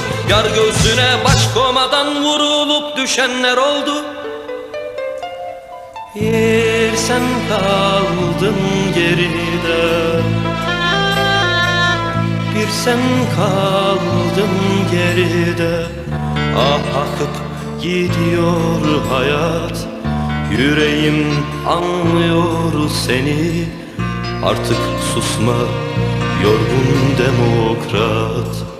oldu Yar göğsüne baş komadan Vurulup düşenler oldu. Bir sen kaldın geride. Bir sen kaldın geride. Ah akıp gidiyor hayat. Yüreğim anlıyor seni. Artık susma yorgun demokrat